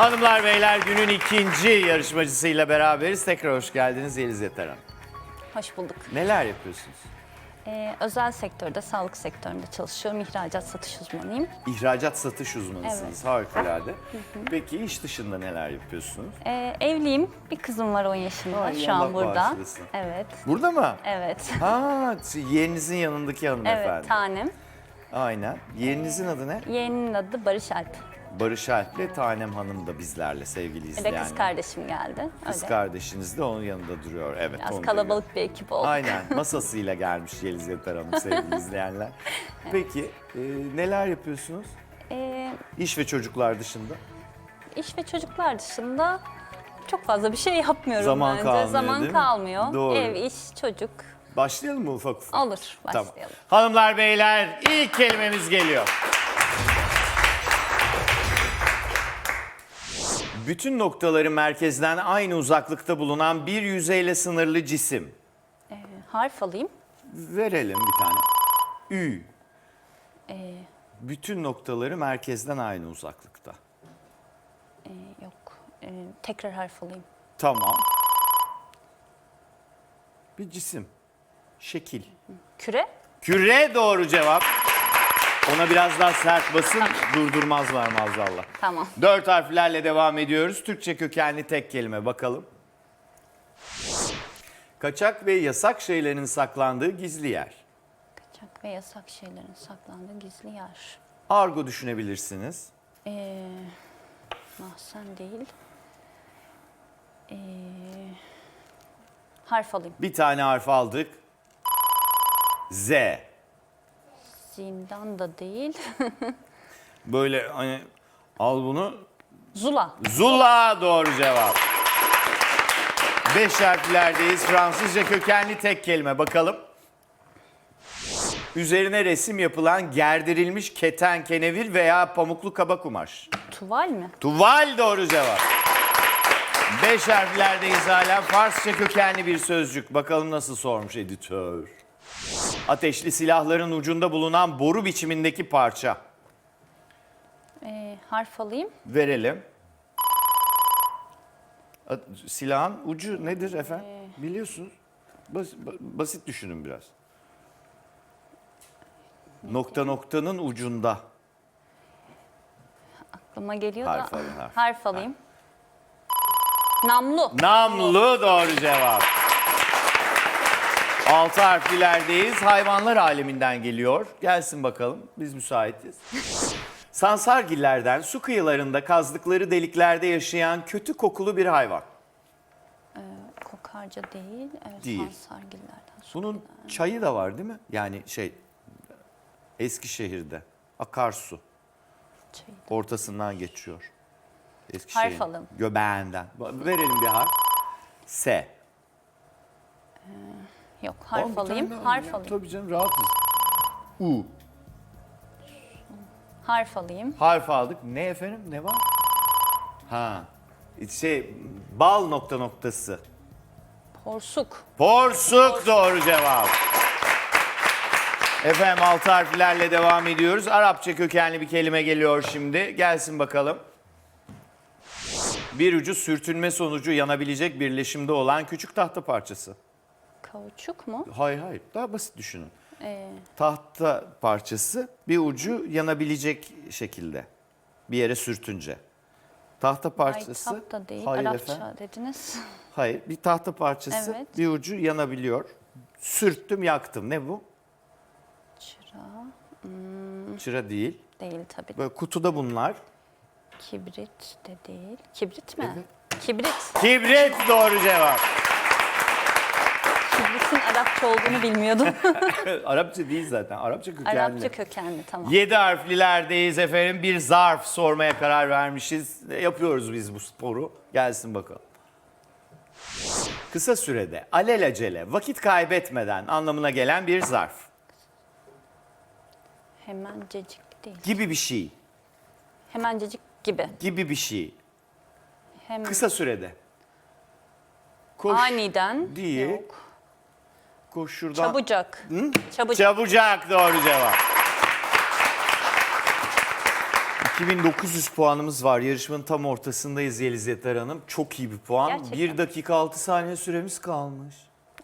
Hanımlar beyler günün ikinci yarışmacısıyla beraberiz. Tekrar hoş geldiniz Yeliz Yeter Hanım. Hoş bulduk. Neler yapıyorsunuz? Ee, özel sektörde, sağlık sektöründe çalışıyorum. İhracat satış uzmanıyım. İhracat satış uzmanısınız. Evet. Harikulade. Peki iş dışında neler yapıyorsunuz? Ee, evliyim. Bir kızım var 10 yaşında. Ay, Şu Allah an burada. bağışlasın. Evet. Burada mı? Evet. Ha, yeğeninizin yanındaki hanımefendi. Evet, tanem. Aynen. Yeğeninizin adı ne? Yeğeninin adı Barış Alp. Barış Alp'le Tanem Hanım da bizlerle sevgili Bir de izleyenler. kız kardeşim geldi. Kız Öyle. kardeşiniz de onun yanında duruyor. Evet. Biraz onu kalabalık bir ekip olduk. Aynen masasıyla gelmiş Yeliz Yeter Hanım sevgili izleyenler. Peki e, neler yapıyorsunuz? Ee, İş ve çocuklar dışında? iş ve çocuklar dışında çok fazla bir şey yapmıyorum Zaman bence. kalmıyor, Zaman değil mi? kalmıyor. Doğru. Ev, iş, çocuk. Başlayalım mı ufak ufak? Olur, Tamam. başlayalım. Hanımlar beyler ilk kelimemiz geliyor. Bütün noktaları merkezden aynı uzaklıkta bulunan bir yüzeyle sınırlı cisim. Ee, harf alayım. Verelim bir tane. Ü. Ee, Bütün noktaları merkezden aynı uzaklıkta. e, yok. Ee, tekrar harf alayım. Tamam. Bir cisim. Şekil. Küre. Küre doğru cevap. Ona biraz daha sert basın durdurmazlar maazallah. Tamam. Dört harflerle devam ediyoruz. Türkçe kökenli tek kelime bakalım. Kaçak ve yasak şeylerin saklandığı gizli yer. Kaçak ve yasak şeylerin saklandığı gizli yer. Argo düşünebilirsiniz. Ee, mahzen değil. Ee, harf alayım. Bir tane harf aldık. Z. Zindan da değil. Böyle hani al bunu. Zula. Zula doğru cevap. Beş harflerdeyiz. Fransızca kökenli tek kelime bakalım. Üzerine resim yapılan gerdirilmiş keten, kenevir veya pamuklu kaba kumaş. Tuval mi? Tuval doğru cevap. Beş harflerdeyiz hala. Farsça kökenli bir sözcük. Bakalım nasıl sormuş editör. Ateşli silahların ucunda bulunan boru biçimindeki parça. Ee, harf alayım. Verelim. A- Silahın ucu nedir efendim? Biliyorsunuz. Bas- ba- basit düşünün biraz. Nokta noktanın ucunda. Aklıma geliyor Harf da. harf. harf alayım. Namlu. Namlu doğru cevap. Altı harflilerdeyiz. Hayvanlar aleminden geliyor. Gelsin bakalım. Biz müsaitiz. Sansargillerden su kıyılarında kazdıkları deliklerde yaşayan kötü kokulu bir hayvan. Kokarca değil. Evet, Değil. Sansargillerden. Bunun çayı da var değil mi? Yani şey Eskişehir'de akarsu Çayı. ortasından geçiyor. Eskişehir'in Harf alın. Göbeğinden. Verelim bir harf. S. Yok Aa, harf tane alayım. daha Harf ya. alayım. Tabii canım rahatız. U. Harf alayım. Harf aldık. Ne efendim? Ne var? Ha. Şey bal nokta noktası. Porsuk. Porsuk doğru cevap. Efendim altı harflerle devam ediyoruz. Arapça kökenli bir kelime geliyor şimdi. Gelsin bakalım. Bir ucu sürtünme sonucu yanabilecek birleşimde olan küçük tahta parçası. Kauçuk mu? Hayır hayır daha basit düşünün. Ee, Tahta parçası bir ucu yanabilecek şekilde bir yere sürtünce. Tahta parçası. Maytap da değil. Hayır Arapça efendim. dediniz. Hayır bir tahta parçası Evet. bir ucu yanabiliyor. Sürttüm yaktım. Ne bu? Çıra Çıra değil. değil tabii. Böyle kutuda bunlar. Kibrit de değil. Kibrit mi? Kibrit. Kibrit doğru cevap. Kibritin Arapça olduğunu bilmiyordum. Arapça değil zaten. Arapça kökenli. Arapça kökenli tamam. Yedi harflilerdeyiz efendim. Bir zarf sormaya karar vermişiz. Yapıyoruz biz bu sporu. Gelsin bakalım. Kısa sürede alelacele vakit kaybetmeden anlamına gelen bir zarf Hemencecik değil. gibi bir şey. Hemencecik gibi. Gibi bir şey. Hem Kısa sürede. Koş, aniden. değil. Yok. Koş şuradan. Çabucak. Çabucak. Çabucak doğru cevap. 2900 puanımız var. Yarışmanın tam ortasındayız Yeliz Yeter Hanım. Çok iyi bir puan. Gerçekten. 1 dakika 6 saniye süremiz kalmış.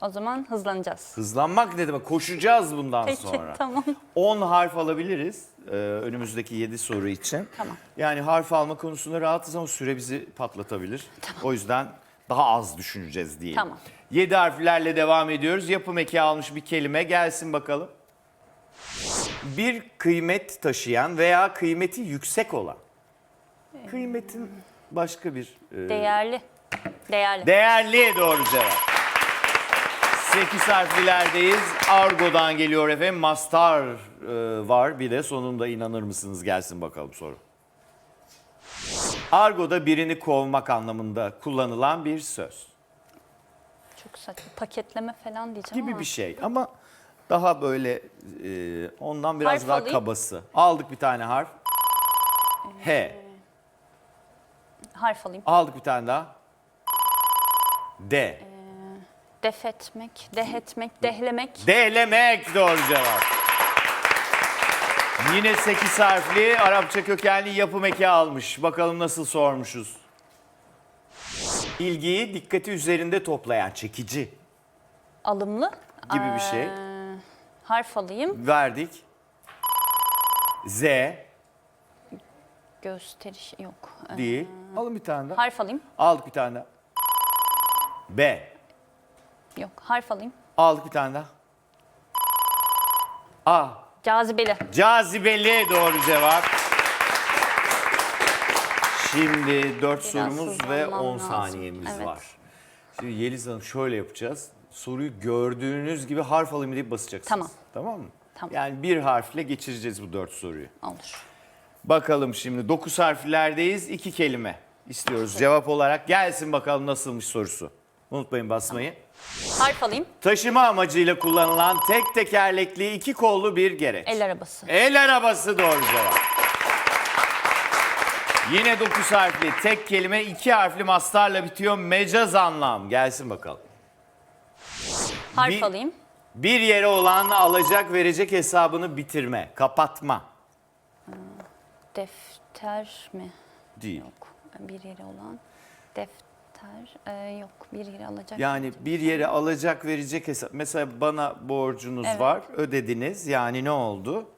O zaman hızlanacağız. Hızlanmak ne demek? Koşacağız bundan Peki sonra. tamam. 10 harf alabiliriz e, önümüzdeki 7 soru için. Tamam. Yani harf alma konusunda rahatız ama süre bizi patlatabilir. O yüzden daha az düşüneceğiz diyelim. Tamam. 7 harflerle devam ediyoruz. Yapım eki almış bir kelime gelsin bakalım. Bir kıymet taşıyan veya kıymeti yüksek olan. Kıymetin başka bir... e, Değerli. Değerli. Değerli doğru cevap. 8 harflilerdeyiz. Argo'dan geliyor efendim. Mastar e, var bir de sonunda inanır mısınız gelsin bakalım soru. Argo'da birini kovmak anlamında kullanılan bir söz Çok saçma. Paketleme falan diyeceğim gibi ama. bir şey ama daha böyle e, ondan biraz Harf daha alayım. kabası. Aldık bir tane harf. H. Harf alayım. Aldık bir tane daha. D. Def etmek, deh etmek, dehlemek. Dehlemek doğru cevap. Yine 8 harfli Arapça kökenli yapım eki almış. Bakalım nasıl sormuşuz. İlgiyi dikkati üzerinde toplayan çekici Alımlı. gibi bir şey. Ee, harf alayım. Verdik. Z Gösteriş yok. Ee, değil. Alın bir tane daha. harf alayım. Aldık bir tane daha. B. Yok. Harf alayım. Aldık bir tane daha. A. Cazibeli. Cazibeli doğru cevap. Şimdi 4 Biraz sorumuz ve hızlanmam 10 lazım. saniyemiz Evet. var. Şimdi Yeliz Hanım şöyle yapacağız. Soruyu gördüğünüz gibi harf alayım deyip basacaksınız. Tamam. Tamam mı? Tamam. Yani bir harfle geçireceğiz bu 4 soruyu. Olur. Bakalım şimdi 9 harflerdeyiz. 2 kelime istiyoruz cevap olarak. Gelsin bakalım nasılmış sorusu. Unutmayın basmayı. Harf alayım. Taşıma amacıyla kullanılan tek tekerlekli iki kollu bir gereç. El arabası. El arabası doğru cevap. Yine 9 harfli tek kelime iki harfli mastarla bitiyor. Mecaz anlam. Gelsin bakalım. Harf Bir- alayım. Bir yere olan alacak verecek hesabını bitirme. Kapatma. Defter mi? Değil. Yok. Bir yere olan. Defter. Ee, yok. Bir yere alacak. Yani bir yere alacak verecek hesap. Mesela bana borcunuz Evet. var. Ödediniz. Yani ne oldu?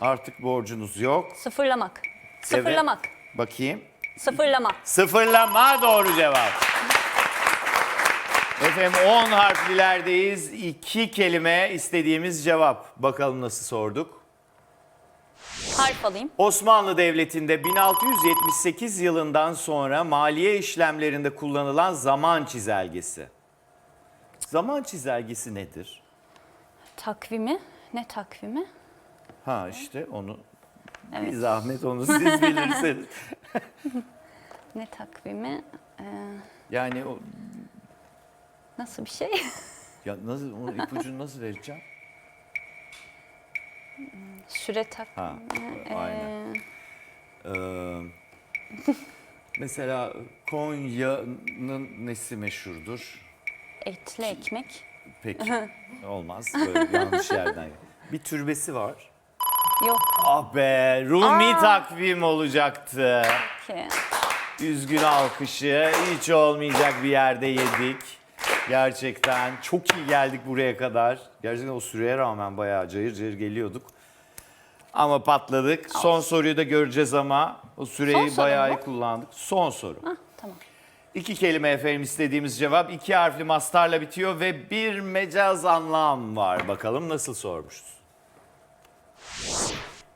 Artık borcunuz yok. Sıfırlamak. Sıfırlamak. Bakayım. Sıfırlama. Sıfırlama doğru cevap. Efendim 10 harflilerdeyiz. İki kelime istediğimiz cevap. Bakalım nasıl sorduk. Harf alayım. Osmanlı Devleti'nde 1678 yılından sonra maliye işlemlerinde kullanılan zaman çizelgesi. Zaman çizelgesi nedir? Takvimi. Ne takvimi? Ha işte onu bir zahmet onu siz bilirsiniz. Ne takvimi? Ee, Yani o, nasıl bir şey? ya nasıl onu ipucunu nasıl vereceğim? Süre takvimi. Ha, aynen. Ee, mesela Konya'nın nesi meşhurdur? etli ekmek. Peki olmaz böyle yanlış yerden. Bir türbesi var. Yok Ah be Rumi takvim olacaktı. ki. Üzgün alkışı hiç olmayacak bir yerde yedik. Gerçekten çok iyi geldik buraya kadar. Gerçekten o süreye rağmen bayağı cayır cayır geliyorduk. Ama patladık. Son soruyu da göreceğiz ama o süreyi soru bayağı mu? iyi kullandık. Son soru. Hah, tamam. İki kelime efendim istediğimiz cevap. iki harfli mastarla bitiyor ve bir mecaz anlam var. Bakalım nasıl sormuşuz.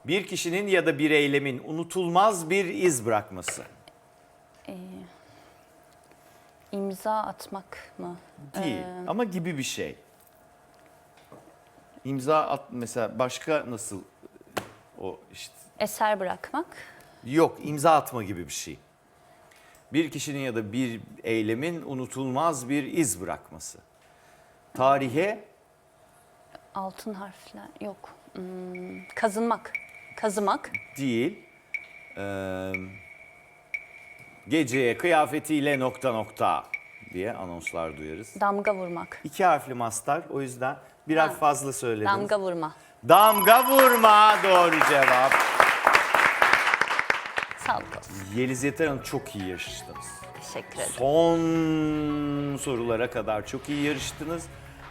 Bir kişinin ya da bir eylemin unutulmaz bir iz bırakması. İmza atmak mı? Değil Ee, ama gibi bir şey. İmza at mesela başka nasıl o işte eser bırakmak. yok imza atma gibi bir şey. Bir kişinin ya da bir eylemin unutulmaz bir iz bırakması. Tarihe Altın harfler. Yok. Hmm, kazınmak. Kazımak. değil. Ee, geceye kıyafetiyle nokta nokta diye anonslar duyarız. Damga vurmak. İki harfli mastar o yüzden bir harf Ha, fazla söylediniz. Damga vurma. Damga vurma doğru cevap. Sağlık olsun. Yeliz Yeter Hanım çok iyi yarıştınız. Teşekkür ederim. Son sorulara kadar çok iyi yarıştınız.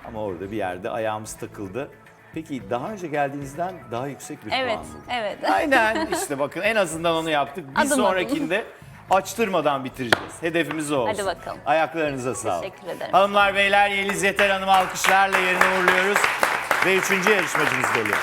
Ama orada bir yerde ayağımız takıldı. Peki daha önce geldiğinizden daha yüksek bir Evet, puan mı? evet. Aynen işte bakın en azından onu yaptık. Bir Adım adım. sonrakinde açtırmadan bitireceğiz. Hedefimiz o olsun. Hadi bakalım. Ayaklarınıza sağlık. Teşekkür ederim. Hanımlar beyler Yeliz Yeter Hanım alkışlarla yerine uğurluyoruz. Ve üçüncü yarışmacımız geliyor.